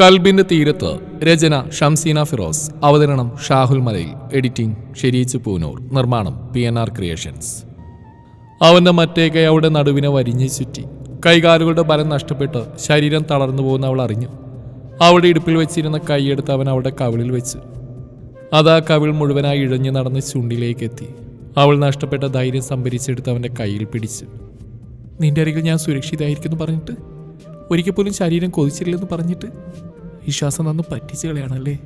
കൽബിന്റെ തീരത്ത് രചന ഷംസീന ഫിറോസ് അവതരണം ഷാഹുൽ മലയിൽ എഡിറ്റിംഗ് ഷെരീച്ച് പൂനൂർ നിർമ്മാണം പി എൻ ആർ ക്രിയേഷൻസ് അവന്റെ മറ്റേ കൈ നടുവിനെ വരിഞ്ഞു ചുറ്റി കൈകാലുകളുടെ ബലം നഷ്ടപ്പെട്ട് ശരീരം തളർന്നു പോകുന്ന അവൾ അറിഞ്ഞു. അവളുടെ ഇടുപ്പിൽ വെച്ചിരുന്ന കൈയെടുത്ത് അവൻ അവളുടെ കവിളിൽ വെച്ച്. അതാ കവിൾ മുഴുവനായി ഇഴഞ്ഞു നടന്ന് ചുണ്ടിലേക്ക് എത്തി. അവൾ നഷ്ടപ്പെട്ട ധൈര്യം സംഭരിച്ചെടുത്ത് അവന്റെ കയ്യിൽ പിടിച്ച്. നിന്റെ അരികിൽ ഞാൻ സുരക്ഷിതമായിരിക്കുന്നു പറഞ്ഞിട്ട്? ഒരിക്കൽ പോലും ശരീരം കൊതിച്ചില്ലെന്ന് പറഞ്ഞിട്ട് വിശ്വാസം നന്ന് പറ്റിച്ചു കളയാണല്ലേ?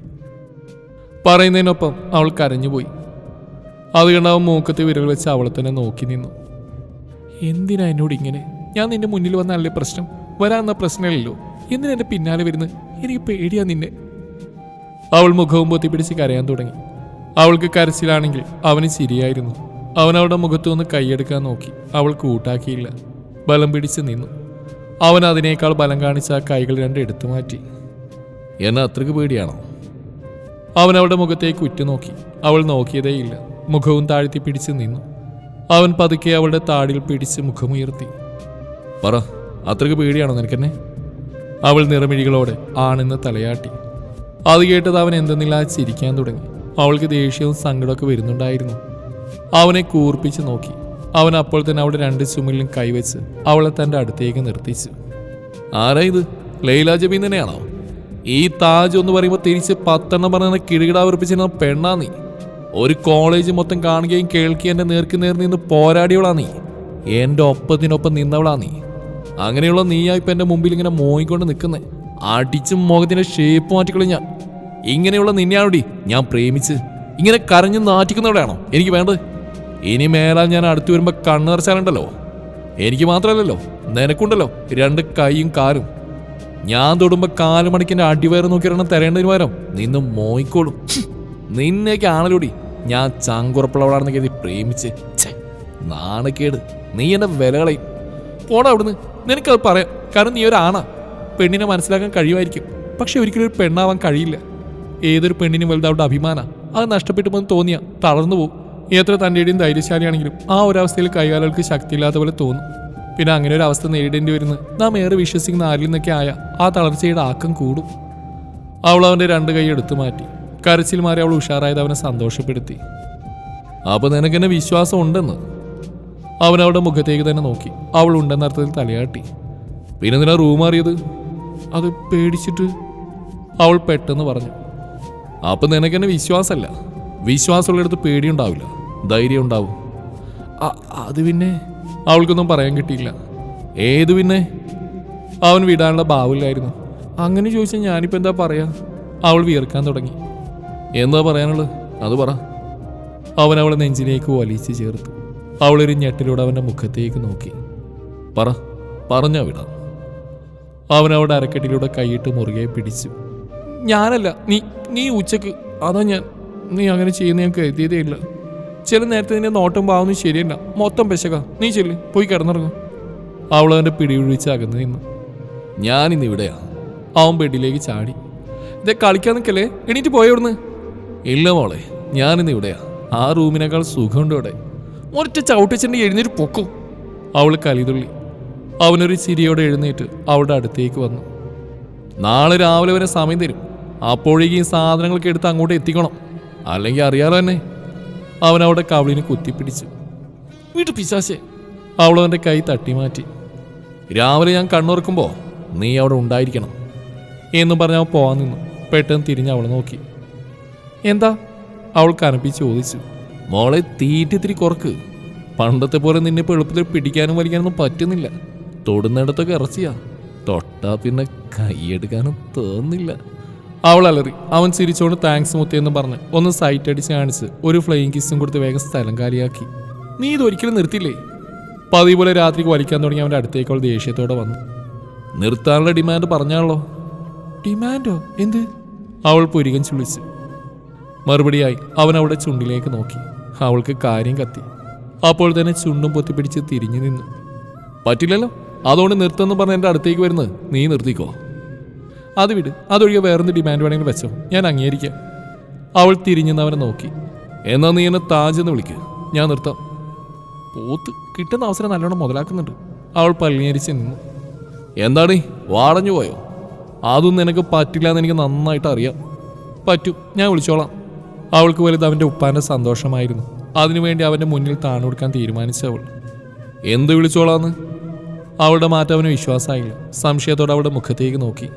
പറയുന്നതിനൊപ്പം അവൾ കരഞ്ഞുപോയി. അത് കണ്ട് അവൻ മൂക്കത്തെ വിരൽ വെച്ച് അവളെ തന്നെ നോക്കി നിന്നു. എന്തിനാ എന്നോട് ഇങ്ങനെ? ഞാൻ നിന്റെ മുന്നിൽ വന്നല്ലേ പ്രശ്നം? വരാന്ന പ്രശ്നമില്ലല്ലോ. എന്തിനാ എന്റെ പിന്നാലെ വരുന്നത് എനിക്ക് പേടിയാ നിന്നെ. അവൾ മുഖവും പൊത്തിപ്പിടിച്ച് കരയാൻ തുടങ്ങി. അവൾക്ക് കരച്ചിലാണെങ്കിൽ അവന് ശരിയായിരുന്നു അവൻ അവളുടെ മുഖത്തു നിന്ന് കൈയെടുക്കാൻ നോക്കി. അവൾ കൂട്ടാക്കിയില്ല. ബലം പിടിച്ച് നിന്നു. അവൻ അതിനേക്കാൾ ബലം കാണിച്ച ആ കൈകൾ രണ്ട് എടുത്തു മാറ്റി. എന്നെ അത്രയ്ക്ക് പേടിയാണോ? അവൻ അവളുടെ മുഖത്തേക്ക് ഉറ്റുനോക്കി. അവൾ നോക്കിയതേയില്ല. മുഖവും താഴ്ത്തി പിടിച്ച് നിന്നു. അവൻ പതുക്കെ അവളുടെ താടിൽ പിടിച്ച് മുഖമുയർത്തി. പറ അത്രയ്ക്ക് പേടിയാണോ നിനക്കെന്നെ? അവൾ നിറമിഴികളോടെ ആണെന്ന് തലയാട്ടി. അത് കേട്ടത് അവൻ എന്തെന്നില്ല ചിരിക്കാൻ തുടങ്ങി. അവൾക്ക് ദേഷ്യവും സങ്കടമൊക്കെ വരുന്നുണ്ടായിരുന്നു. അവനെ കൂർപ്പിച്ച് നോക്കി. അവൻ അപ്പോൾ തന്നെ അവിടെ രണ്ട് ചുമലിലും കൈവച്ച് അവളെ തന്റെ അടുത്തേക്ക് നിർത്തിച്ചു. ആരാ ഇത്? ലൈല ജബീൻ തന്നെയാണോ? ഈ താജ് എന്ന് പറയുമ്പോൾ തിരിച്ച് പത്തെണ്ണം പറഞ്ഞ കിടുകിട ഉറപ്പിച്ചിരുന്ന പെണ്ണാ നീ. ഒരു കോളേജ് മൊത്തം കാണുകയും കേൾക്കുകയും എന്റെ നേർക്ക് നേർ നിന്ന് പോരാടിയവളാ നീ. എന്റെ ഒപ്പത്തിനൊപ്പം നിന്നവളാ നീ. അങ്ങനെയുള്ള നീയാ ഇപ്പം എന്റെ മുമ്പിൽ ഇങ്ങനെ മോയിക്കൊണ്ട് നിൽക്കുന്നേ. അടിച്ചും മുഖത്തിന്റെ ഷേപ്പ് മാറ്റിക്കളി ഞാൻ ഇങ്ങനെയുള്ള നിന്നെയാണോടി ഞാൻ പ്രേമിച്ച് ഇങ്ങനെ കരഞ്ഞു നാറ്റിക്കുന്നവളാണോ എനിക്ക് വേണ്ടത്? ഇനി മേലാൽ ഞാൻ അടുത്തു വരുമ്പോൾ കണ്ണുറച്ചാലുണ്ടല്ലോ എനിക്ക് മാത്രമല്ലല്ലോ നിനക്കുണ്ടല്ലോ രണ്ട് കൈയും കാലും. ഞാൻ തൊടുമ്പോ കാലുമണിക്കിന്റെ അടിവയറ് നോക്കിയാണ് തരേണ്ടതിന് പകരം നിന്ന് മോയിക്കോളും നിന്നേക്ക് ആണല്ലോടി. ഞാൻ ചങ്കുറപ്പുള്ളവളാണെന്ന് കരുതി പ്രേമിച്ച്. നാണക്കേട്. നീ എന്നെ വിലകളയും പോടാ അവിടുന്ന്. നിനക്കത് പറയാം. കാരണം നീ ഒരാണാ. പെണ്ണിനെ മനസ്സിലാക്കാൻ കഴിയുമായിരിക്കും. പക്ഷെ ഒരിക്കലും ഒരു പെണ്ണാവാൻ കഴിയില്ല. ഏതൊരു പെണ്ണിനും വലുതാവിടെ അഭിമാന. അത് നഷ്ടപ്പെട്ടു പോകുന്ന തോന്നിയാ. തളർന്നു പോകും എത്ര തന്റെയും ധൈര്യശാലിയാണെങ്കിലും ആ ഒരു അവസ്ഥയിൽ കൈകാലുകൾക്ക് ശക്തിയില്ലാത്ത പോലെ തോന്നും. പിന്നെ അങ്ങനെ ഒരു അവസ്ഥ നേരിടേണ്ടി വരുന്നത് നാം ഏറെ വിശ്വസിക്കുന്ന ആരിൽ നിന്നൊക്കെ ആയ ആ തളർച്ചയുടെ ആക്കം കൂടും. അവൾ അവന്റെ രണ്ട് കൈ എടുത്തു മാറ്റി. കരച്ചിൽ മാറി അവൾ ഉഷാറായത് അവനെ സന്തോഷപ്പെടുത്തി. അപ്പൊ നിനക്കെന്നെ വിശ്വാസം ഉണ്ടെന്ന്? അവൻ അവളുടെ മുഖത്തേക്ക് തന്നെ നോക്കി. അവൾ ഉണ്ടെന്ന അർത്ഥത്തിൽ തലയാട്ടി. പിന്നെ നിന റൂം മാറിയത്? അത് പേടിച്ചിട്ട്. അവൾ പെട്ടെന്ന് പറഞ്ഞു. അപ്പൊ നിനക്കെന്നെ വിശ്വാസമല്ല. വിശ്വാസമുള്ളിടത്ത് പേടിയുണ്ടാവില്ല. ധൈര്യം ഉണ്ടാവും. അത് പിന്നെ അവൾക്കൊന്നും പറയാൻ കിട്ടിയില്ല. ഏത് പിന്നെ? അവൻ വിടാനുള്ള ഭാവില്ലായിരുന്നു അങ്ങനെ ചോദിച്ചാൽ ഞാനിപ്പോൾ എന്താ പറയാ? അവൾ വിയർക്കാൻ തുടങ്ങി. എന്താ പറയാനുള്ളത് അത് പറ. അവൻ അവളെ നെഞ്ചിലേക്ക് വലിച്ചു ചേർത്തു. അവളൊരു ഞെട്ടിലൂടെ അവന്റെ മുഖത്തേക്ക് നോക്കി. പറ. പറഞ്ഞാ വിടാം. അവൻ അവളുടെ അരക്കെട്ടിലൂടെ കൈയിട്ട് മുറുകെ പിടിച്ചു. ഞാനല്ല നീ നീ ഉച്ചയ്ക്ക്. അതാ ഞാൻ. നീ അങ്ങനെ ചെയ്യുന്ന ഞാൻ കരുതിയതേ ഇല്ല. ചില നേരത്തെ നിന്റെ നോട്ടം പാവുന്നു ശരിയല്ല. മൊത്തം പെശക. നീ ചെല്ലി. പോയി കിടന്നിറങ്ങും. അവൾ അവന്റെ പിടിപിടിച്ച് അകന്നു നിന്നു. ഞാനിന്ന് ഇവിടെയാ. അവൻ ബെഡിലേക്ക് ചാടി. ഇതേ കളിക്കാൻ നിൽക്കല്ലേ എണീറ്റ് പോയവിടുന്ന് ഇല്ല മോളെ ഞാനിന്ന് ഇവിടെയാ. ആ റൂമിനേക്കാൾ സുഖമുണ്ട് ഇവിടെ. ഒറ്റ ചവിട്ടിച്ചിട്ട് എഴുന്നേറ്റ് പൊക്കും. അവൾ കലിതുള്ളി. അവനൊരു ചിരിയോടെ എഴുന്നേറ്റ് അവളുടെ അടുത്തേക്ക് വന്നു. നാളെ രാവിലെ വരെ സമയം തരും. അപ്പോഴേക്കും ഈ സാധനങ്ങളൊക്കെ എടുത്ത് അങ്ങോട്ട് എത്തിക്കണം. അല്ലെങ്കിൽ അറിയാലോ എന്നെ. അവൻ അവിടെ കവളിനെ കുത്തിപ്പിടിച്ചു. വീട്ടു പിശാശെ അവളവന്റെ കൈ തട്ടി മാറ്റി. രാവിലെ ഞാൻ കണ്ണുറക്കുമ്പോൾ നീ അവിടെ ഉണ്ടായിരിക്കണം എന്ന് പറഞ്ഞ് അവൻ പോവാൻ നിന്നു. പെട്ടെന്ന് തിരിഞ്ഞ് അവളെ നോക്കി. എന്താ? അവൾ കനപ്പിച്ച് ചോദിച്ചു. മോളെ തീറ്റിത്തിരി കുറക്ക്. പണ്ടത്തെ പോലെ നിന്നെ ഇപ്പോൾ എളുപ്പത്തിൽ പിടിക്കാനും വലിക്കാനൊന്നും പറ്റുന്നില്ല. തൊടുന്നിടത്തൊക്കെ ഇറച്ചിയാ. തൊട്ടാ പിന്നെ കൈയെടുക്കാനും തോന്നില്ല. അവൾ അലറി. അവൻ ചിരിച്ചോണ്ട് താങ്ക്സ് മുത്തിയെന്ന് പറഞ്ഞ് ഒന്ന് സൈറ്റ് അടിച്ച് കാണിച്ച് ഒരു ഫ്ലൈയിങ് കിസ്സും കൊടുത്ത് വേഗം സ്ഥലം കാലിയാക്കി. നീ ഇതൊരിക്കലും നിർത്തില്ലേ? പതിവ് പോലെ രാത്രി വലിക്കാൻ തുടങ്ങി അവന്റെ അടുത്തേക്ക് അവൾ ദേഷ്യത്തോടെ വന്നു. നിർത്താനുള്ള ഡിമാൻഡ് പറഞ്ഞാണല്ലോ. ഡിമാൻഡോ എന്ത്? അവൾ പുരികൻ ചുളിച്ച്. മറുപടിയായി അവൻ അവളുടെ ചുണ്ടിലേക്ക് നോക്കി. അവൾക്ക് കാര്യം കത്തി. അപ്പോൾ തന്നെ ചുണ്ടും പൊത്തിപ്പിടിച്ച് തിരിഞ്ഞു നിന്നു. പറ്റില്ലല്ലോ. അതുകൊണ്ട് നിർത്തുമെന്ന് പറഞ്ഞ് എന്റെ അടുത്തേക്ക് വരുന്നത് നീ നിർത്തിക്കോ. അത് വിട്. അതൊഴികെ വേറെന്ത് ഡിമാൻഡ് വേണമെങ്കിൽ വെച്ചോ. ഞാൻ അംഗീകരിക്കാം. അവൾ തിരിഞ്ഞെന്നവനെ നോക്കി. എന്നാ നീ എന്നെ താജ് എന്ന് വിളിക്ക്. ഞാൻ നിർത്താം. പോത്ത് കിട്ടുന്ന അവസരം നല്ലോണം മുതലാക്കുന്നുണ്ട്. അവൾ പല്ലിയരിച്ച് നിന്നു. എന്താണ് വാടഞ്ഞു പോയോ? അതൊന്നും നിനക്ക് പറ്റില്ല എന്ന് എനിക്ക് നന്നായിട്ട് അറിയാം. പറ്റൂ ഞാൻ വിളിച്ചോളാം. അവൾക്ക് വലുത് അവന്റെ ഉപ്പാന്റെ സന്തോഷമായിരുന്നു. അതിനുവേണ്ടി അവന്റെ മുന്നിൽ താണു കൊടുക്കാൻ തീരുമാനിച്ചു അവൾ. എന്ത് വിളിച്ചോളാന്ന്? അവളുടെ മാറ്റം അവന് വിശ്വാസമായില്ല. സംശയത്തോടെ അവളുടെ മുഖത്തേക്ക് നോക്കി.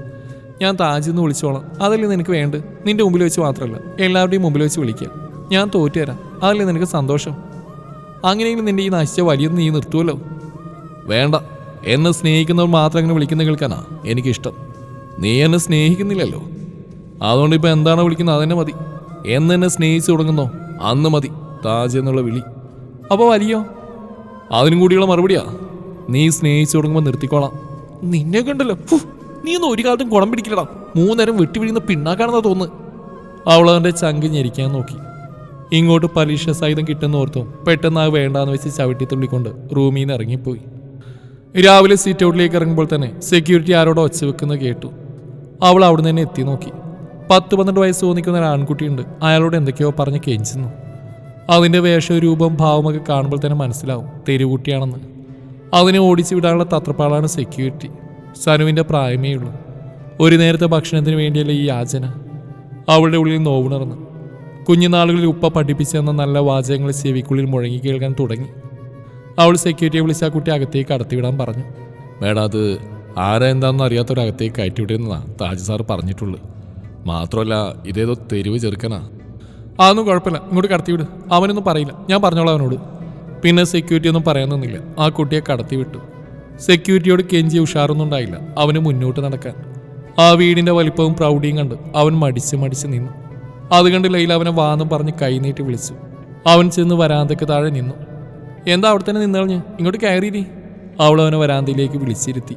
ഞാൻ താജിന്ന് വിളിച്ചോളാം. അതല്ലേ നിനക്ക് വേണ്ട. നിന്റെ മുമ്പിൽ വെച്ച് മാത്രമല്ല എല്ലാവരുടെയും മുമ്പിൽ വെച്ച് വിളിക്കാം ഞാൻ തോറ്റുതരാം. അതല്ലേ നിനക്ക് സന്തോഷം. അങ്ങനെയെങ്കിലും നിന്റെ ഈ നശിച്ച വലിയൊന്നും നീ നിർത്തുമല്ലോ വേണ്ട. എന്നെ സ്നേഹിക്കുന്നവർ മാത്രം അങ്ങനെ വിളിക്കുന്ന കേൾക്കാനാ എനിക്കിഷ്ടം. നീ എന്നെ സ്നേഹിക്കുന്നില്ലല്ലോ. അതുകൊണ്ട് ഇപ്പൊ എന്താണോ വിളിക്കുന്നത് അതന്നെ മതി. എന്ന് എന്നെ സ്നേഹിച്ചു തുടങ്ങുന്നോ അന്ന് മതി. താജ് എന്നുള്ള വിളി. അപ്പോൾ വലിയോ? അതിനും കൂടിയുള്ള മറുപടിയാ. നീ സ്നേഹിച്ചു തുടങ്ങുമ്പോൾ നിർത്തിക്കോളാം. നിന്നെ കണ്ടല്ലോ. നീ ഒന്നും ഒരു കാലത്തും ഗുണം പിടിക്കില്ലടാ. മൂന്നേരം വെട്ടി പിണ്ണാക്കാണെന്നാ തോന്നുന്നു. അവൾ അവന്റെ ചങ്ക് ഞെരിക്കാൻ നോക്കി. ഇങ്ങോട്ട് പരീക്ഷ സഹിതം കിട്ടുന്ന ഓർത്തും പെട്ടെന്ന് ആ വേണ്ടാന്ന് വെച്ച് ചവിട്ടി തുള്ളിക്കൊണ്ട് റൂമിൽ നിന്ന് ഇറങ്ങിപ്പോയി. രാവിലെ സീറ്റ് ഔട്ടിലേക്ക് ഇറങ്ങുമ്പോൾ തന്നെ സെക്യൂരിറ്റി ആരോടോ ഒച്ച വെക്കുന്നത് കേട്ടു. അവൾ അവിടെ തന്നെ എത്തി നോക്കി. പത്ത് പന്ത്രണ്ട് വയസ്സ് തോന്നിക്കുന്ന ഒരു ആൺകുട്ടിയുണ്ട്. അയാളോട് എന്തൊക്കെയോ പറഞ്ഞ് കെഞ്ചുന്നു. അതിന്റെ വേഷരൂപം ഭാവമൊക്കെ കാണുമ്പോൾ തന്നെ മനസ്സിലാവും തെരുവുകുട്ടിയാണെന്ന്. അതിനെ ഓടിച്ചു വിടാനുള്ള തത്രപ്പാടാണ് സെക്യൂരിറ്റി സനുവിന്റെ പ്രായമേ ഉള്ളൂ. ഒരു നേരത്തെ ഭക്ഷണത്തിന് വേണ്ടിയല്ല ഈ യാചന. അവളുടെ ഉള്ളിൽ നോവുണർന്നു. കുഞ്ഞുനാളുകളിൽ ഉപ്പ പഠിപ്പിച്ചെന്ന നല്ല വാചകങ്ങൾ ചെവിക്കുള്ളിൽ മുഴങ്ങി കേൾക്കാൻ തുടങ്ങി. അവൾ സെക്യൂരിറ്റിയെ വിളിച്ച് ആ കുട്ടി അകത്തേക്ക് കടത്തിവിടാൻ പറഞ്ഞു. മേഡം അത് ആരാ എന്താണെന്ന് അറിയാത്തൊരകത്തേക്ക് കയറ്റിവിടുന്നതാ താജ് സാർ പറഞ്ഞിട്ടുള്ളൂ. മാത്രമല്ല ഇതേതോ തെരുവ് ചെറുക്കനാ. അതൊന്നും കുഴപ്പമില്ല. ഇങ്ങോട്ട് കടത്തിവിട്. അവനൊന്നും പറയില്ല. ഞാൻ പറഞ്ഞോളാം അവനോട്. പിന്നെ സെക്യൂരിറ്റി ഒന്നും പറയാൻ നിന്നില്ല. ആ കുട്ടിയെ കടത്തി വിട്ടു സെക്യൂരിറ്റിയോട് കെഞ്ചി ഉഷാറൊന്നും ഉണ്ടായില്ല അവന് മുന്നോട്ട് നടക്കാൻ. ആ വീടിന്റെ വലിപ്പവും പ്രൗഢിയും കണ്ട് അവൻ മടിച്ച് മടിച്ച് നിന്നു. അത് കണ്ട് ലൈല അവനെ വാന്നും പറഞ്ഞ് കൈനീട്ടി വിളിച്ചു. അവൻ ചെന്ന് വരാന്തയ്ക്ക് താഴെ നിന്നു. എന്താ അവിടെ തന്നെ നിന്നളഞ്ഞ്? ഇങ്ങോട്ട് കയറിയിരി. അവൾ അവനെ വരാന്തയിലേക്ക് വിളിച്ചിരുത്തി.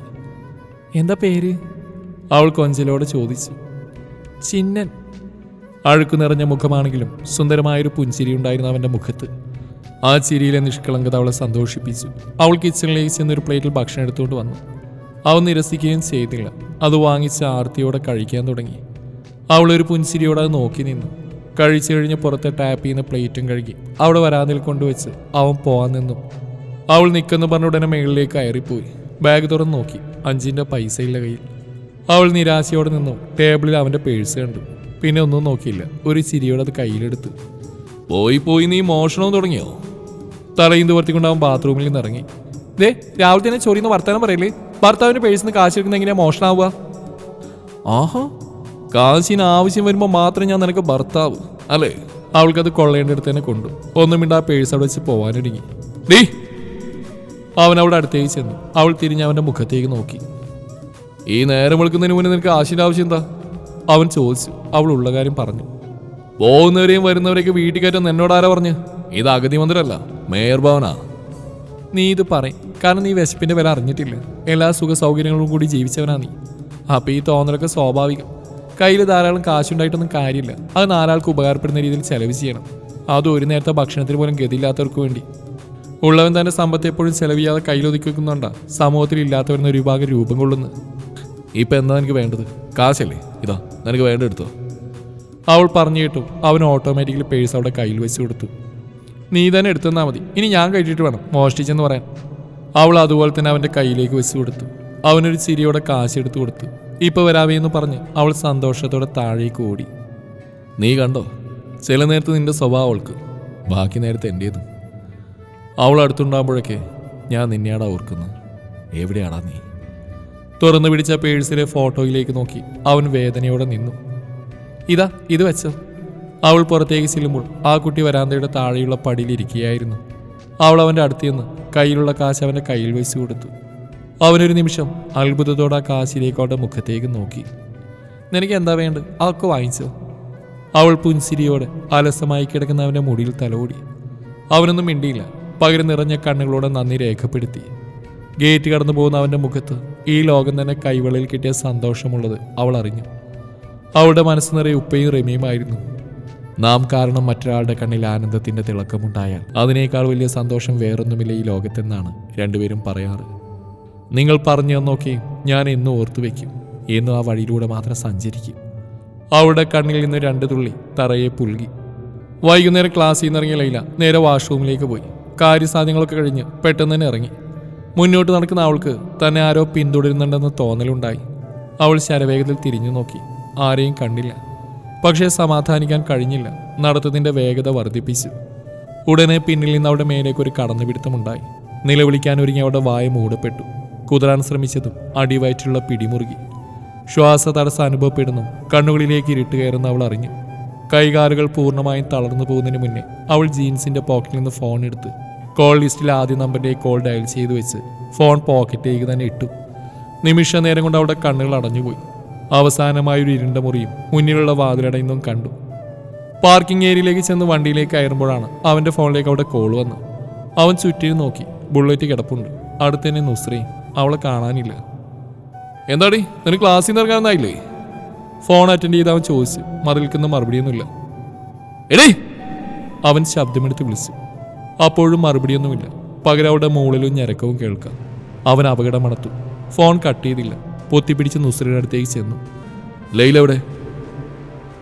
എന്താ പേര്? അവൾ കൊഞ്ചലോട് ചോദിച്ചു. ചിന്നൻ. അഴുക്കു നിറഞ്ഞ മുഖമാണെങ്കിലും സുന്ദരമായൊരു പുഞ്ചിരി ഉണ്ടായിരുന്നു അവന്റെ മുഖത്ത്. ആ ചിരിയിലെ നിഷ്കളങ്കത അവളെ സന്തോഷിപ്പിച്ചു. അവൾ കിച്ചണിലേക്ക് ചെന്നൊരു പ്ലേറ്റിൽ ഭക്ഷണം എടുത്തുകൊണ്ട് വന്നു. അവൻ നിരസിക്കുകയും ചെയ്തില്ല. അത് വാങ്ങിച്ച് ആർത്തിയോടെ കഴിക്കാൻ തുടങ്ങി. അവളൊരു പുഞ്ചിരിയോടെ അത് നോക്കി നിന്നു. കഴിച്ചു കഴിഞ്ഞ് പുറത്തെ ടാപ്പ് ചെയ്യുന്ന പ്ലേറ്റും കഴുകി അവിടെ വരാതിൽ കൊണ്ടുവച്ച് അവൻ പോകാൻ നിന്നു. അവൾ നിൽക്കുന്നു പറഞ്ഞ ഉടനെ മേളിലേക്ക് കയറിപ്പോയി. ബാഗ് തുറന്ന് നോക്കി. അഞ്ചിന്റെ പൈസയില്ല കയ്യിൽ. അവൾ നിരാശയോടെ നിന്നു. ടേബിളിൽ അവന്റെ പേഴ്സ് കണ്ടു. പിന്നെ ഒന്നും നോക്കിയില്ല. ഒരു ചിരിയോടെ അത് കയ്യിലെടുത്തു. പോയി പോയി നീ മോഷണവും തുടങ്ങിയോ? തലയും തുവർത്തിക്കൊണ്ട് അവൻ ബാത്റൂമിൽ നിന്ന് ഇറങ്ങി. ദേ രാവിലെ തന്നെ ചൊറിയുന്ന വർത്തമാനം പറയല്ലേ? ഭർത്താവിന്റെ പേഴ്സിന്ന് കാശ് എടുക്കുന്ന എങ്ങനെയാ മോഷണാവുക ആഹാ കാശിന് ആവശ്യം വരുമ്പോൾ മാത്രം ഞാൻ നിനക്ക് ഭർത്താവ് അല്ലേ? അവൾക്കത് കൊള്ളേണ്ടടുത്ത് തന്നെ കൊണ്ടു. ഒന്നും മിണ്ട ആ പേഴ്സ് അവിടെ വെച്ച് പോവാനൊരുങ്ങി. ഡീ അവൻ അവിടെ അടുത്തേക്ക് ചെന്നു. അവൾ തിരിഞ്ഞ് അവന്റെ മുഖത്തേക്ക് നോക്കി. ഈ നേരം വിളിക്കുന്നതിന് മുന്നേ നിനക്ക് ആശിന്റെ ആവശ്യം എന്താ? അവൻ ചോദിച്ചു. അവൾ ഉള്ള കാര്യം പറഞ്ഞു. പോകുന്നവരെയും വരുന്നവരെയൊക്കെ വീട്ടിൽ കയറ്റാൻ എന്നോട് ആരാ പറഞ്ഞു? ഇത് അഗതി മന്ദിരമല്ല മേയർ ഭവനാ. നീ ഇത് പറയും കാരണം നീ വിശപ്പിന്റെ വില അറിഞ്ഞിട്ടില്ല. എല്ലാ സുഖ സൗകര്യങ്ങളും കൂടി ജീവിച്ചവനാ നീ. അപ്പൊ ഈ തോന്നലൊക്കെ സ്വാഭാവികം. കയ്യിൽ ധാരാളം കാശുണ്ടായിട്ടൊന്നും കാര്യമില്ല. അത് നാലാൾക്ക് ഉപകാരപ്പെടുന്ന രീതിയിൽ ചെലവ് ചെയ്യണം. അത് ഒരു നേരത്തെ ഭക്ഷണത്തിന് പോലും ഗതിയില്ലാത്തവർക്ക് വേണ്ടി. ഉള്ളവൻ തന്റെ സമ്പത്ത് എപ്പോഴും ചെലവ് ചെയ്യാതെ കയ്യിലൊതുക്കി വെക്കുന്നുണ്ടാ. സമൂഹത്തിൽ ഇല്ലാത്തവരുന്ന ഒരു വിഭാഗം രൂപം കൊള്ളുന്നു. ഇപ്പൊ എന്താ എനിക്ക് വേണ്ടത്? കാശല്ലേ? ഇതാ നിനക്ക് വേണ്ട എടുത്തോ. അവൾ പറഞ്ഞു കേട്ടു. അവൻ ഓട്ടോമാറ്റിക്കലി പേഴ്സ് അവിടെ കയ്യിൽ വെച്ച് കൊടുത്തു. നീ തന്നെ എടുത്തെന്നാ മതി. ഇനി ഞാൻ കഴിച്ചിട്ട് വേണം മോഷ്ടിച്ചെന്ന് പറയാൻ. അവൾ അതുപോലെ തന്നെ അവന്റെ കയ്യിലേക്ക് വെച്ച് കൊടുത്തു. അവനൊരു ചിരിയോടെ കാശ് എടുത്തു കൊടുത്തു. ഇപ്പോൾ വരാവേ എന്ന് പറഞ്ഞ് അവൾ സന്തോഷത്തോടെ താഴേക്ക് ഓടി. നീ കണ്ടോ? ചില നേരത്ത് നിന്റെ സ്വഭാവം അവൾക്ക് ബാക്കി നേരത്തെ എന്റേതും അവൾ അടുത്തുണ്ടാകുമ്പോഴൊക്കെ ഞാൻ നിന്നെയാടാ ഓർക്കുന്നത്. എവിടെയാടാ നീ? തുറന്നു പിടിച്ച പേഴ്സിലെ ഫോട്ടോയിലേക്ക് നോക്കി അവൻ വേദനയോടെ നിന്നു. ഇതാ ഇത് വെച്ചോ. അവൾ പുറത്തേക്ക് ചെല്ലുമ്പോൾ ആ കുട്ടി വരാന്തയുടെ താഴെയുള്ള പടിയിലിരിക്കുകയായിരുന്നു അവൾ അവന്റെ അടുത്ത് നിന്ന് കയ്യിലുള്ള കാശ് അവന്റെ കയ്യിൽ വെച്ച് കൊടുത്തു. അവനൊരു നിമിഷം അത്ഭുതത്തോടെ ആ കാശിലേക്ക് അവളുടെ മുഖത്തേക്ക് നോക്കി. നിനക്ക് എന്താ വേണ്ടത്? അതൊക്കെ വാങ്ങിച്ചോ. അവൾ പുൻസിരിയോടെ അലസമായി കിടക്കുന്ന അവന്റെ മുടിയിൽ തലോടി. അവനൊന്നും മിണ്ടിയില്ല. പകരം നിറഞ്ഞ കണ്ണുകളോടെ നന്ദി രേഖപ്പെടുത്തി. ഗേറ്റ് കടന്നു പോകുന്ന അവന്റെ മുഖത്ത് ഈ ലോകം തന്നെ കൈവളയിൽ കിട്ടിയ സന്തോഷമുള്ളത് അവൾ അറിഞ്ഞു. അവളുടെ മനസ്സ് നിറയെ ഉപ്പയും റെമിയുമായിരുന്നു. നാം കാരണം മറ്റൊരാളുടെ കണ്ണിൽ ആനന്ദത്തിന്റെ തിളക്കമുണ്ടായാൽ അതിനേക്കാൾ വലിയ സന്തോഷം വേറൊന്നുമില്ല ഈ ലോകത്തെന്നാണ് രണ്ടുപേരും പറയാറ്. നിങ്ങൾ പറഞ്ഞു നോക്കി ഞാൻ എന്നും ഓർത്തു വെക്കും എന്നും ആ വഴിയിലൂടെ മാത്രം സഞ്ചരിക്കും. അവളുടെ കണ്ണിൽ നിന്ന് രണ്ട് തുള്ളി തറയെ പുൽകി. വൈകുന്നേരം ക്ലാസ്സിൽ നിന്ന് ഇറങ്ങിയ ലൈല നേരെ വാഷ്റൂമിലേക്ക് പോയി. കാര്യസാധ്യങ്ങളൊക്കെ കഴിഞ്ഞ് പെട്ടെന്ന് തന്നെ ഇറങ്ങി. മുന്നോട്ട് നടക്കുന്ന അവൾക്ക് തന്നെ ആരോ പിന്തുടരുന്നുണ്ടെന്ന് തോന്നലുണ്ടായി. അവൾ ശരവേഗത്തിൽ തിരിഞ്ഞു നോക്കി. ആരെയും കണ്ടില്ല. പക്ഷേ സമാധാനിക്കാൻ കഴിഞ്ഞില്ല. നടത്തതിന്റെ വേഗത വർദ്ധിപ്പിച്ചു. ഉടനെ പിന്നിൽ നിന്ന് അവിടെ മേലേക്ക് ഒരു കടന്നുപിടുത്തമുണ്ടായി. നിലവിളിക്കാൻ ഒരുങ്ങി അവിടെ വായ മൂടപ്പെട്ടു. കുതിരാൻ ശ്രമിച്ചതും അടിവയറ്റുള്ള പിടിമുറുകി. ശ്വാസ തടസ്സം അനുഭവപ്പെടുന്നു. കണ്ണുകളിലേക്ക് ഇരുട്ട് കയറുന്ന അവൾ അറിഞ്ഞു. കൈകാലുകൾ പൂർണമായും തളർന്നു പോകുന്നതിന് മുന്നേ അവൾ ജീൻസിന്റെ പോക്കറ്റിൽ നിന്ന് ഫോൺ എടുത്ത് കോൾ ലിസ്റ്റിൽ ആദ്യ നമ്പറിലേക്ക് കോൾ ഡയൽ ചെയ്തു വെച്ച് ഫോൺ പോക്കറ്റിലേക്ക് തന്നെ ഇട്ടു. നിമിഷ നേരം കൊണ്ട് അവളുടെ കണ്ണുകൾ അടഞ്ഞുപോയി. അവസാനമായ ഒരു ഇരുണ്ട മുറിയും മുന്നിലുള്ള വാതിലടയുന്നതും കണ്ടു. പാർക്കിംഗ് ഏരിയയിലേക്ക് ചെന്ന് വണ്ടിയിലേക്ക് കയറുമ്പോഴാണ് അവന്റെ ഫോണിലേക്ക് അവിടെ കോൾ വന്നു അവൻ ചുറ്റിനും നോക്കി. ബുള്ളറ്റ് കിടപ്പുണ്ട്. അടുത്ത് തന്നെ നുസ്രയും. അവളെ കാണാനില്ല. എന്താടി? നിനക്ക് ക്ലാസ്സിൽ നിന്ന് ഇറങ്ങാനായില്ലേ ഫോൺ അറ്റൻഡ് ചെയ്ത് അവൻ ചോദിച്ചു. മറിൽക്കുന്ന മറുപടിയൊന്നുമില്ല. എടേ! അവൻ ശബ്ദമെടുത്ത് വിളിച്ചു. അപ്പോഴും മറുപടിയൊന്നുമില്ല. പകരം അവിടെ മുകളിലും ഞരക്കവും കേൾക്കാം. അവൻ അപകടം അടത്തു ഫോൺ കട്ട് ചെയ്തില്ല. പൊത്തിപ്പിടിച്ച് നുസ്രയുടെ അടുത്തേക്ക് ചെന്നു. ലൈല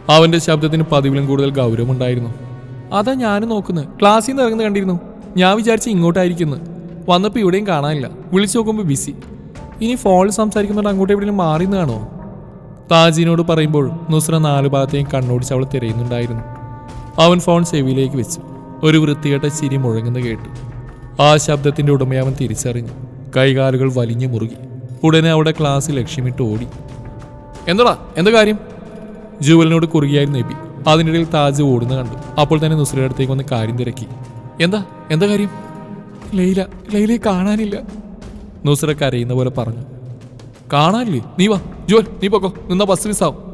അവന്റെ ശബ്ദത്തിന് പതിവിലും കൂടുതൽ ഗൗരവമുണ്ടായിരുന്നു. അതാ ഞാനും നോക്കുന്നത് ക്ലാസ്സിൽ നിന്ന് ഇറങ്ങുന്നത് കണ്ടിരുന്നു. ഞാൻ വിചാരിച്ച് ഇങ്ങോട്ടായിരിക്കുന്നു. വന്നപ്പോൾ ഇവിടെയും കാണാനില്ല. വിളിച്ചു നോക്കുമ്പോൾ ബിസി ഇനി ഫോണിൽ സംസാരിക്കുന്നവർ അങ്ങോട്ട് എവിടെയും മാറി കാണോ താജിനോട് പറയുമ്പോൾ നുസ്ര നാല് ഭാഗത്തെയും കണ്ണോടിച്ച് അവൾ തിരയുന്നുണ്ടായിരുന്നു. അവൻ ഫോൺ ചെവിയിലേക്ക് വെച്ചു. ഒരു വൃത്തികെട്ട ചിരി മുഴങ്ങുന്നത് കേട്ടു. ആ ശബ്ദത്തിന്റെ ഉടമയെ അവൻ തിരിച്ചറിഞ്ഞു. കൈകാലുകൾ വലിഞ്ഞു മുറുകി. ഉടനെ അവിടെ ക്ലാസ് ലക്ഷ്യമിട്ട് ഓടി. എന്താടാ? എന്താ കാര്യം? ജുവലിനോട് കുറുകിയായിരുന്നു എബി. അതിനിടയിൽ താജ് ഓടുന്ന കണ്ടു. അപ്പോൾ തന്നെ നുസ്രയുടെ അടുത്തേക്ക് വന്ന് കാര്യം തിരക്കി. എന്താ? എന്താ കാര്യം? ലൈല ലൈലയെ കാണാനില്ല. നുസ്ര കരയുന്ന പോലെ പറഞ്ഞു. കാണാനില്ലേ? നീ വാ. ജുവൽ നീ പൊക്കോ. നിന്നാ ബസ് മിസ്സാവും.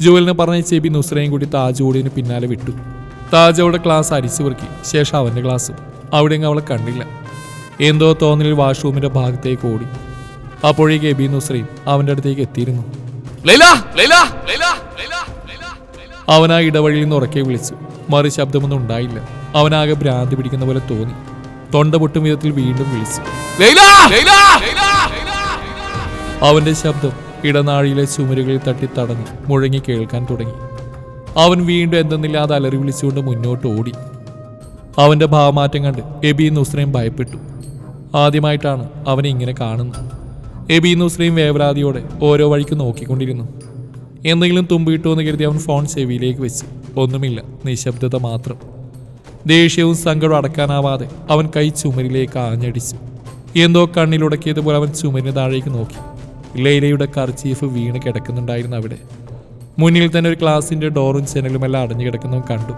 ജുവലിനെ പറഞ്ഞ ചെബി നുസ്രയും കൂടി താജ് ഓടിയതിന് പിന്നാലെ വിട്ടു. താജ് അവളുടെ ക്ലാസ് അരിച്ചു പെറുക്കി. ശേഷം അവന്റെ ക്ലാസ്. അവിടെയെങ്കിലും അവളെ കണ്ടില്ല. എന്തോ തോന്നലിൽ വാഷ്റൂമിന്റെ ഭാഗത്തേക്ക് ഓടി. അപ്പോഴേക്ക് ബി നുസ്രയും അവന്റെ അടുത്തേക്ക് എത്തിയിരുന്നു. അവൻ ആ ഇടവഴിയിൽ നിന്ന് ഉറക്കെ വിളിച്ചു. മറു ശബ്ദമൊന്നും ഉണ്ടായില്ല. അവനാകെ ഭ്രാന്തി പിടിക്കുന്ന പോലെ തോന്നി. തൊണ്ട പൊട്ടും വിധത്തിൽ വീണ്ടും വിളിച്ചു. അവന്റെ ശബ്ദം ഇടനാഴിയിലെ ചുമരുകളിൽ തട്ടി തടഞ്ഞു മുഴങ്ങി കേൾക്കാൻ തുടങ്ങി. അവൻ വീണ്ടും എന്തെന്നില്ലാതെ അലറി വിളിച്ചുകൊണ്ട് മുന്നോട്ട് ഓടി. അവന്റെ ഭാവമാറ്റം കണ്ട് എബി നുസ്രയും ഭയപ്പെട്ടു. ആദ്യമായിട്ടാണ് അവനെ ഇങ്ങനെ കാണുന്നത്. എബി നുസ്രയും വേവരാതിയോടെ ഓരോ വഴിക്ക് നോക്കിക്കൊണ്ടിരുന്നു. എന്തെങ്കിലും തുമ്പിയിട്ടോ എന്ന് കരുതി അവൻ ഫോൺ ചെവിയിലേക്ക് വെച്ച്. ഒന്നുമില്ല നിശബ്ദത മാത്രം. ദേഷ്യവും സങ്കടവും അടക്കാനാവാതെ അവൻ കൈ ചുമരിലേക്ക് ആഞ്ഞടിച്ചു. എന്തോ കണ്ണിലുടക്കിയതുപോലെ അവൻ ചുമരിന് താഴേക്ക് നോക്കി. ലൈലയുടെ കർച്ചീഫ് വീണ് കിടക്കുന്നുണ്ടായിരുന്നു അവിടെ. മുന്നിൽ തന്നെ ഒരു ക്ലാസിന്റെ ഡോറും ജനലുമെല്ലാം അടഞ്ഞു കിടക്കുന്നതും കണ്ടു.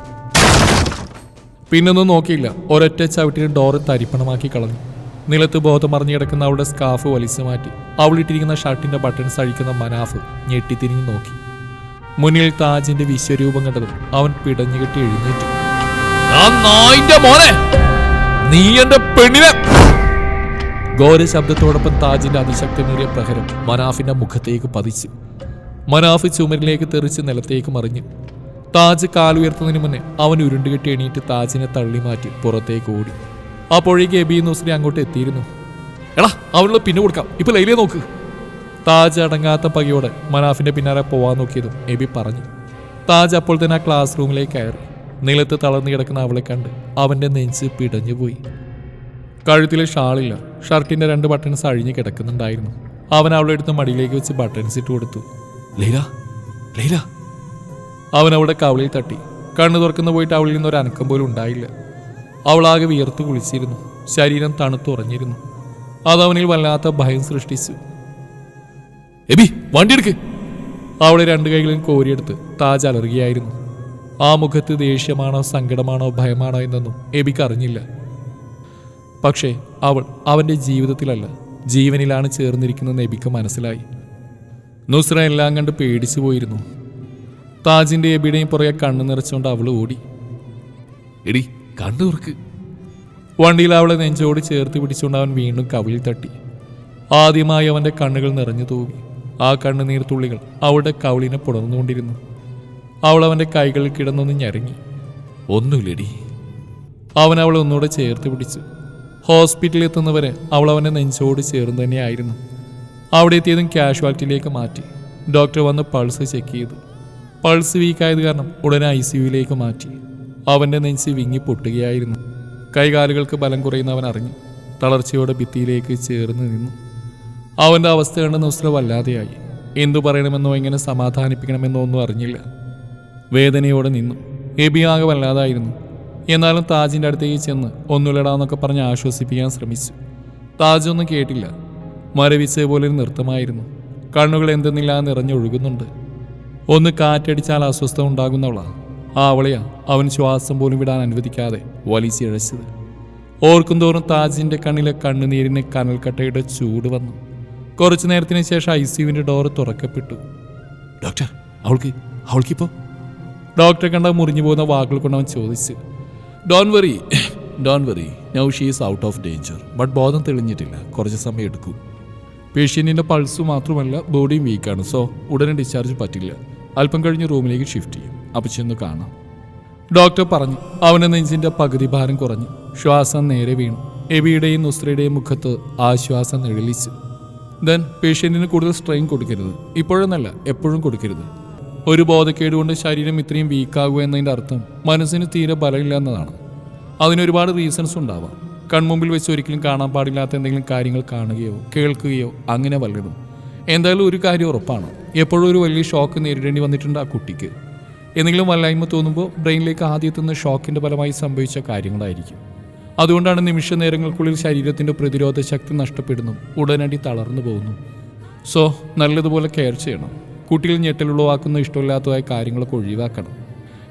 പിന്നൊന്നും നോക്കിയില്ല ഒരൊറ്റ ചവിട്ടിന് ഡോറ് തരിപ്പണമാക്കി കളഞ്ഞു. നിലത്ത് ബോധം മറിഞ്ഞു കിടക്കുന്ന അവളുടെ സ്കാഫ് വലിച്ചു മാറ്റി. അവളിട്ടിരിക്കുന്ന ഷർട്ടിന്റെ ബട്ടൺസ് അഴിക്കുന്ന മനാഫ് ഞെട്ടിത്തിരിഞ്ഞു നോക്കി. മുന്നിൽ താജിന്റെ വിശ്വരൂപം കണ്ടതും അവൻ പിടഞ്ഞുകെട്ടി എഴുന്നേറ്റു. മോനെ! നീ എന്റെ പെണ്ണിനെ! ഘോര ശബ്ദത്തോടൊപ്പം താജിന്റെ അതിശക്തമേറിയ പ്രഹരം മനാഫിന്റെ മുഖത്തേക്ക് പതിച്ചു. മനാഫ് ചുമരിലേക്ക് തെറിച്ച് നിലത്തേക്ക് മറിഞ്ഞു. താജ് കാലുയർത്തുന്നതിന് മുന്നേ അവൻ ഉരുണ്ടുകെട്ടി എണീറ്റ് താജിനെ തള്ളി മാറ്റി പുറത്തേക്ക് ഓടി. അപ്പോഴേക്ക് എബി നുസ്രി അങ്ങോട്ട് എത്തിയിരുന്നു. എടാ അവനുള്ള പിന്നെ കൊടുക്കാം. ഇപ്പൊ ലൈലയെ നോക്ക്. താജ് അടങ്ങാത്ത പകയോടെ മനാഫിന്റെ പിന്നാലെ പോവാൻ നോക്കിയതും എബി പറഞ്ഞു. താജ് അപ്പോൾ തന്നെ ആ ക്ലാസ് റൂമിലേക്ക് കയറി. നിലത്ത് തളർന്നു കിടക്കുന്ന അവളെ കണ്ട് അവന്റെ നെഞ്ച് പിടഞ്ഞുപോയി കഴുത്തിലെ ഷാളില്ല ഷർട്ടിന്റെ രണ്ട് ബട്ടൺസ് അഴിഞ്ഞു കിടക്കുന്നുണ്ടായിരുന്നു. അവൻ അവളെ എടുത്ത് മടിയിലേക്ക് വെച്ച് ബട്ടൺസ് ഇട്ട് കൊടുത്തു. ലൈല ലൈല. അവൻ അവളുടെ കവളിൽ തട്ടി. കണ്ണു തുറക്കുന്ന പോയിട്ട് അവളിൽ നിന്ന് ഒരു അനക്കം പോലും ഉണ്ടായില്ല. അവളാകെ വിയർത്ത് കുളിച്ചിരുന്നു. ശരീരം തണുത്തുറഞ്ഞിരുന്നു അതവനിൽ വല്ലാത്ത ഭയം സൃഷ്ടിച്ചു. എബി വണ്ടി എടുക്ക്. അവളെ രണ്ട് കൈകളും കോരിയെടുത്ത് താജ് അലറുകയായിരുന്നു. ആ മുഖത്ത് ദേഷ്യമാണോ സങ്കടമാണോ ഭയമാണോ എന്നൊന്നും എബിക്ക് അറിഞ്ഞില്ല. പക്ഷേ അവൾ അവന്റെ ജീവിതത്തിലല്ല ജീവനിലാണ് ചേർന്നിരിക്കുന്നതെന്ന് എബിക്ക് മനസ്സിലായി. നുസ്ര എല്ലാം കണ്ട് പേടിച്ചു പോയിരുന്നു. താജിന്റെ എബിയുടെയും പുറകെ കണ്ണു നിറച്ചുകൊണ്ട് അവൾ ഓടി. എടി കണ്ണു തുറക്ക് വണ്ടിയിൽ അവളെ നെഞ്ചോട് ചേർത്ത് പിടിച്ചുകൊണ്ട് അവൻ വീണ്ടും കവിളിൽ തട്ടി. ആദ്യമായി അവന്റെ കണ്ണുകൾ നിറഞ്ഞു തൂവി. ആ കണ്ണുനീർ തുള്ളികൾ അവളുടെ കവിളിനെ പുണർന്നുകൊണ്ടിരുന്നു. അവൾ അവന്റെ കൈകളിൽ കിടന്നൊന്ന് ഞരങ്ങി. ഒന്നുമില്ലടി. അവൻ അവളെ ഒന്നുകൂടെ ചേർത്ത് പിടിച്ചു. ഹോസ്പിറ്റലിൽ എത്തുന്നവരെ അവൾ അവനെ നെഞ്ചോട് ചേർന്ന് തന്നെയായിരുന്നു അവിടെ എത്തിയതും കാഷ്വാലിറ്റിയിലേക്ക് മാറ്റി. ഡോക്ടർ വന്ന് പൾസ് ചെക്ക് ചെയ്തു. പൾസ് വീക്കായത് കാരണം ഉടനെ ഐ സി മാറ്റി. അവന്റെ നെഞ്ചി വിങ്ങി പൊട്ടുകയായിരുന്നു. കൈകാലുകൾക്ക് ബലം കുറയുന്ന അവൻ അറിഞ്ഞു. തളർച്ചയോടെ ഭിത്തിയിലേക്ക് ചേർന്ന് നിന്നു. അവന്റെ അവസ്ഥ കണ്ട് നുസ്ര വല്ലാതെയായി. എന്തു പറയണമെന്നോ എങ്ങനെ സമാധാനിപ്പിക്കണമെന്നോ ഒന്നും അറിഞ്ഞില്ല. വേദനയോടെ നിന്നു. എബിയാകെ വല്ലാതായിരുന്നു. എന്നാലും താജിന്റെ അടുത്തേക്ക് ചെന്ന് ഒന്നുമില്ലടാന്നൊക്കെ പറഞ്ഞ് ആശ്വസിപ്പിക്കാൻ ശ്രമിച്ചു. താജ് ഒന്നും കേട്ടില്ല. മരവിച്ചത് പോലെ നൃത്തമായിരുന്നു. കണ്ണുകൾ എന്തെന്നില്ലാതെ നിറഞ്ഞൊഴുകുന്നുണ്ട്. ഒന്ന് കാറ്റടിച്ചാൽ അസ്വസ്ഥത ഉണ്ടാകുന്നവളാ. ആ അവളെയാ അവൻ ശ്വാസം പോലും വിടാൻ അനുവദിക്കാതെ വലിച്ചിഴച്ചത് ഓർക്കും തോറും താജിന്റെ കണ്ണിലെ കണ്ണുനീരിന് കനൽക്കട്ടയുടെ ചൂട് വന്നു. കുറച്ചു നേരത്തിന് ശേഷം ഐ സിയുവിന്റെ ഡോർ തുറക്കപ്പെട്ടു. ഡോക്ടർ അവൾക്ക് അവൾക്കിപ്പോ? ഡോക്ടറെ കണ്ട മുറിഞ്ഞു പോകുന്ന വാക്കുകൾ കൊണ്ട് അവൻ ചോദിച്ചു. Don't worry don't worry now she is out of danger but ബോധം തെളിഞ്ഞിട്ടില്ല കുറച്ച് സമയം എടുക്കും. പേഷ്യന്റിന്റെ പൾസ് മാത്രമല്ല ബോഡിയും വീക്കാണ് സോ ഉടനെ ഡിസ്ചാർജ് പറ്റില്ല. അല്പം കഴിഞ്ഞ് റൂമിലേക്ക് ഷിഫ്റ്റ് ചെയ്യും. അപ്പം ചെന്ന് കാണാം. ഡോക്ടർ പറഞ്ഞു അവന്റെ നെഞ്ചിന്റെ പകുതി ഭാരം കുറഞ്ഞു. ശ്വാസം നേരെ വീണു. എബിയുടെയും നുസ്രയുടെയും മുഖത്ത് ആശ്വാസം നിഴലിച്ചു. ദെൻ പേഷ്യന്റിന് കൂടുതൽ സ്ട്രെയിൻ കൊടുക്കരുത്. ഇപ്പോഴെന്നല്ല എപ്പോഴും കൊടുക്കരുത്. ഒരു ബോധക്കേട് കൊണ്ട് ശരീരം ഇത്രയും വീക്കാകുക എന്നതിന്റെ അർത്ഥം മനസ്സിന് തീരെ ബലമില്ല എന്നതാണ്. അതിനൊരുപാട് റീസൺസ് ഉണ്ടാവാം. കൺമുമ്പിൽ വെച്ച് ഒരിക്കലും കാണാൻ പാടില്ലാത്ത എന്തെങ്കിലും കാര്യങ്ങൾ കാണുകയോ കേൾക്കുകയോ അങ്ങനെ വല്ലതും. എന്തായാലും ഒരു കാര്യം ഉറപ്പാണ്. എപ്പോഴും ഒരു വലിയ ഷോക്ക് നേരിടേണ്ടി വന്നിട്ടുണ്ട് ആ കുട്ടിക്ക്. എന്തെങ്കിലും വല്ലായ്മ തോന്നുമ്പോൾ ബ്രെയിനിലേക്ക് ആദ്യം എത്തുന്ന ഷോക്കിന്റെ ഫലമായി സംഭവിച്ച കാര്യങ്ങളായിരിക്കും. അതുകൊണ്ടാണ് നിമിഷ നേരങ്ങൾക്കുള്ളിൽ ശരീരത്തിന്റെ പ്രതിരോധ ശക്തി നഷ്ടപ്പെടുന്നു ഉടനടി തളർന്നു പോകുന്നു. സോ നല്ലതുപോലെ കെയർ ചെയ്യണം. കുട്ടിയിൽ ഞെട്ടലുളവാക്കുന്ന ഇഷ്ടമില്ലാത്തതായ കാര്യങ്ങളൊക്കെ ഒഴിവാക്കണം.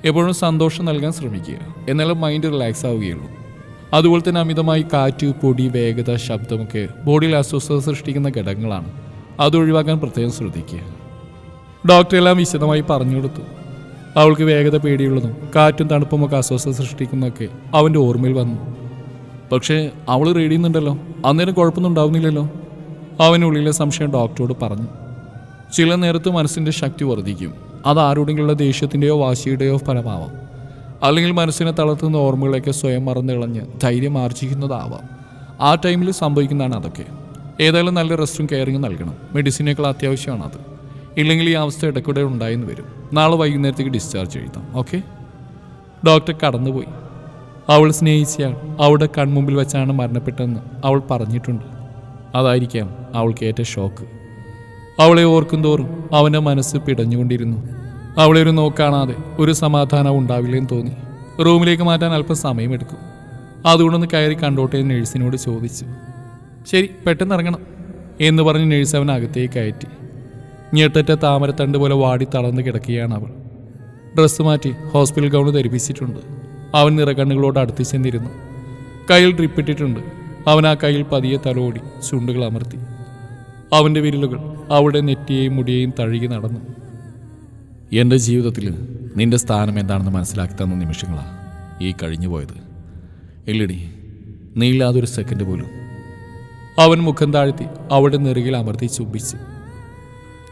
എപ്പോഴും സന്തോഷം നൽകാൻ ശ്രമിക്കുക. എന്നാലും മൈൻഡ് റിലാക്സ് ആവുകയുള്ളൂ. അതുപോലെ തന്നെ അമിതമായി കാറ്റ് പൊടി വേഗത ശബ്ദമൊക്കെ ബോഡിയിൽ അസ്വസ്ഥത സൃഷ്ടിക്കുന്ന ഘടകങ്ങളാണ്. അത് ഒഴിവാക്കാൻ പ്രത്യേകം ശ്രദ്ധിക്കുക. ഡോക്ടറെല്ലാം വിശദമായി പറഞ്ഞു കൊടുത്തു. അവൾക്ക് വേഗത പേടിയുള്ളതും കാറ്റും തണുപ്പുമൊക്കെ അസ്വസ്ഥ സൃഷ്ടിക്കുന്നൊക്കെ അവന്റെ ഓർമ്മയിൽ വന്നു. പക്ഷേ അവൾ റെഡിയുന്നുണ്ടല്ലോ അന്നേരം കുഴപ്പമൊന്നും ഉണ്ടാവുന്നില്ലല്ലോ. അവനുള്ളിലെ സംശയം ഡോക്ടറോട് പറഞ്ഞു. ചില നേരത്ത് മനസ്സിന്റെ ശക്തി വർദ്ധിക്കും. അത് ആരോടെങ്കിലുള്ള ദേഷ്യത്തിന്റെയോ വാശിയുടെയോ ഫലമാവാം. അല്ലെങ്കിൽ മനസ്സിനെ തളർത്തുന്ന ഓർമ്മകളൊക്കെ സ്വയം മറന്നിളഞ്ഞ് ധൈര്യം ആർജിക്കുന്നതാവാം. ആ ടൈമിൽ സംഭവിക്കുന്നതാണ് അതൊക്കെ. ഏതായാലും നല്ല റെസ്റ്റും കെയറിങ്ങും നൽകണം. മെഡിസിനേക്കാൾ അത്യാവശ്യമാണ് അത് ഇല്ലെങ്കിൽ ഈ അവസ്ഥ ഇടയ്ക്കൂടെ ഉണ്ടായെന്ന് വരും. നാളെ വൈകുന്നേരത്തേക്ക് ഡിസ്ചാർജ് എഴുതാം. ഓക്കെ ഡോക്ടർ കടന്നുപോയി. അവൾ സ്നേഹിച്ചയാൾ. അവളുടെ കൺമുമ്പിൽ വെച്ചാണ് മരണപ്പെട്ടതെന്ന് അവൾ പറഞ്ഞിട്ടുണ്ട്. അതായിരിക്കാം അവൾക്ക് ഏറ്റ ഷോക്ക് അവളെ ഓർക്കും തോറും അവന്റെ മനസ്സ് പിടഞ്ഞുകൊണ്ടിരുന്നു. അവളെ ഒരു നോക്കാണാതെ ഒരു സമാധാനം ഉണ്ടാവില്ലെന്ന് തോന്നി. റൂമിലേക്ക് മാറ്റാൻ അല്പം സമയമെടുക്കും. അതുകൊണ്ടൊന്ന് കയറി കണ്ടോട്ടെ നഴ്സിനോട് ചോദിച്ചു. ശരി പെട്ടെന്ന് ഇറങ്ങണം എന്ന് പറഞ്ഞ് നേഴ്സ് അവൻ അകത്തേക്ക് കയറ്റി. ഞെട്ടറ്റ താമരത്തണ്ട് പോലെ വാടി തളർന്ന് കിടക്കുകയാണ് അവൾ. ഡ്രസ്സ് മാറ്റി ഹോസ്പിറ്റൽ ഗൗണ് ധരിപ്പിച്ചിട്ടുണ്ട്. അവൻ നിറകണ്ണുകളോട് അടുത്ത് ചെന്നിരുന്നു. കയ്യിൽ ഡ്രിപ്പിട്ടിട്ടുണ്ട് അവൻ ആ കയ്യിൽ പതിയെ തലോടി ചുണ്ടുകൾ അമർത്തി. അവന്റെ വിരലുകൾ അവളുടെ നെറ്റിയെയും മുടിയെയും തഴുകി നടന്നു. എന്റെ ജീവിതത്തിൽ നിന്റെ സ്ഥാനം എന്താണെന്ന് മനസ്സിലാക്കി തന്ന നിമിഷങ്ങളാണ് ഈ കഴിഞ്ഞു പോയത്. ഇല്ലടി നീ ഇല്ലാതൊരു സെക്കൻഡ് പോലും. അവൻ മുഖം താഴ്ത്തി അവളുടെ നെറുകിൽ അമർത്തി ചുംബിച്ച്.